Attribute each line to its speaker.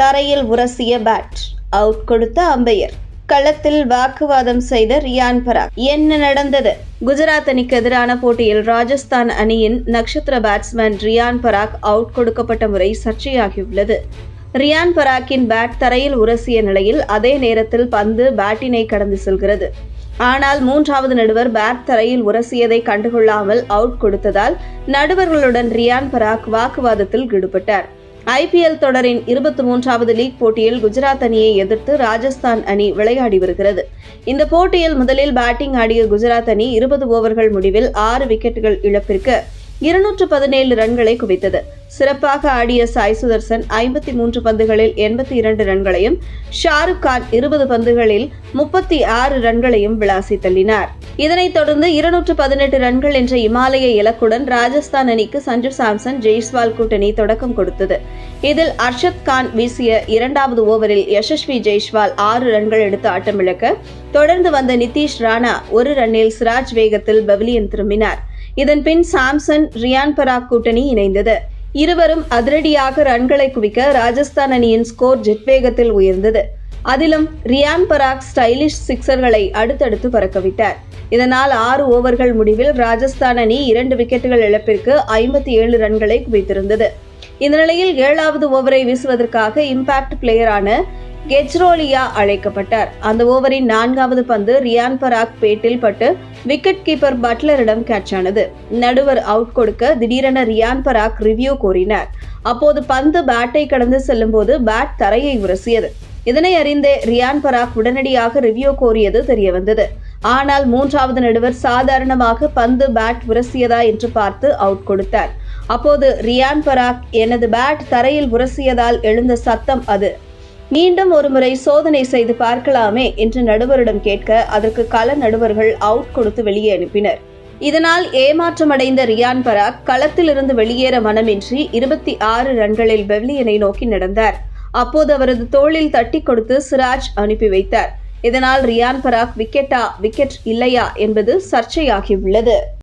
Speaker 1: தரையில் உரசிய bat out கொடுத்த அம்பையர். களத்தில் வாக்குவாதம் செய்த ரியான் பராக். என்ன நடந்தது? குஜராத் அணிக்கு எதிரான போட்டியில் ராஜஸ்தான் அணியின் நட்சத்திர பேட்ஸ்மேன் ரியான் பராக் அவுட் கொடுக்கப்பட்ட முறை சர்ச்சையாகியுள்ளது. ரியான் பராக்கின் பேட் தரையில் உரசிய நிலையில் அதே நேரத்தில் பந்து பேட்டினை கடந்து செல்கிறது. ஆனால் மூன்றாவது நடுவர் பேட் தரையில் உரசியதை கண்டுகொள்ளாமல் அவுட் கொடுத்ததால் நடுவர்களுடன் ரியான் பராக் வாக்குவாதத்தில் ஈடுபட்டார். ஐபிஎல் தொடரின் இருபத்தி மூன்றாவது லீக் போட்டியில் குஜராத் அணியை எதிர்த்து ராஜஸ்தான் அணி விளையாடி வருகிறது. இந்த போட்டியில் முதலில் பேட்டிங் ஆடிய குஜராத் அணி இருபது ஓவர்கள் முடிவில் ஆறு விக்கெட்டுகள் இழப்பிற்கு இருநூற்று பதினேழு ரன்களை குவித்தது. சிறப்பாக ஆடிய சாய் சுதர்சன் ஐம்பத்தி மூன்று பந்துகளில் எண்பத்தி இரண்டு ரன்களையும் ஷாருக் கான் இருபது பந்துகளில் முப்பத்தி ஆறு ரன்களையும் விளாசி தள்ளினார். இதனைத் தொடர்ந்து இருநூற்று பதினெட்டு ரன்கள் என்ற இமாலய இலக்குடன் ராஜஸ்தான் அணிக்கு சஞ்சு சாம்சன் ஜெய்ஸ்வால் கூட்டணி தொடக்கம் கொடுத்தது. இதில் அர்ஷத் கான் வீசிய இரண்டாவது ஓவரில் யசஸ்வி ஜெய்ஸ்வால் ஆறு ரன்கள் எடுத்து ஆட்டமிழக்க தொடர்ந்து வந்த நிதிஷ் ராணா ஒரு ரன்னில் சிராஜ் வேகத்தில் பவிலியன் திரும்பினார். இதன் பின் சாம்சன் ரியான் பராக் கூட்டணி இணைந்தது. இருவரும் அதிரடியாக ரன்களை குவிக்க ராஜஸ்தான் அணியின் ஸ்கோர் ஜெட் வேகத்தில் உயர்ந்தது. அதிலும் ரியான் பராக் ஸ்டைலிஷ் சிக்சர்களை அடுத்தடுத்து பறக்கவிட்டார். இதனால் ஆறு ஓவர்கள் முடிவில் ராஜஸ்தான் அணி இரண்டு விக்கெட்டுகள் இழப்பிற்கு ஐம்பத்தி ஏழு ரன்களை குவித்திருந்தது. இந்த நிலையில் ஏழாவது ஓவரை வீசுவதற்காக இம்பாக்ட் பிளேயரான கெஜ்ரோலியா அழைக்கப்பட்டார். அந்த ஓவரின் நான்காவது பந்து ரியான் பராக் பேட்டில் பட்டு விக்கெட் கீப்பர் பட்லரிடம் கேட்ச் ஆனது. நடுவர் அவுட் கொடுக்க திடீரென ரியான் பராக் ரிவ்யூ கோரினார். அப்போது பந்து பேட்டை கடந்து செல்லும் போது பேட் தரையை உரசியது. இதனை அறிந்தே ரியான் பராக் உடனடியாக ரிவ்யூ கோரியது தெரியவந்தது. ஆனால் மூன்றாவது நடுவர் சாதாரணமாக பந்து பேட் உரசியதா என்று பார்த்து அவுட் கொடுத்தார். அப்போது ரியான் பராக் எனது பேட் தரையில் உரசியதால் எழுந்த சத்தம் அது. மீண்டும் ஒருமுறை சோதனை செய்து பார்க்கலாமே என்று நடுவரிடம் கேட்க அதற்கு கள நடுவர்கள் அவுட் கொடுத்து வெளியே அனுப்பினர். இதனால் ஏமாற்றமடைந்த ரியான் பராக் களத்திலிருந்து வெளியேற மனமின்றி இருபத்தி ஆறு ரன்களில் பெவ்லியனை நோக்கி நடந்தார். அப்போது அவரது தோளில் தட்டி கொடுத்து சிராஜ் அனுப்பி வைத்தார். இதனால் ரியான் பராக் விக்கெட்டா விக்கெட் இல்லையா என்பது சர்ச்சையாகியுள்ளது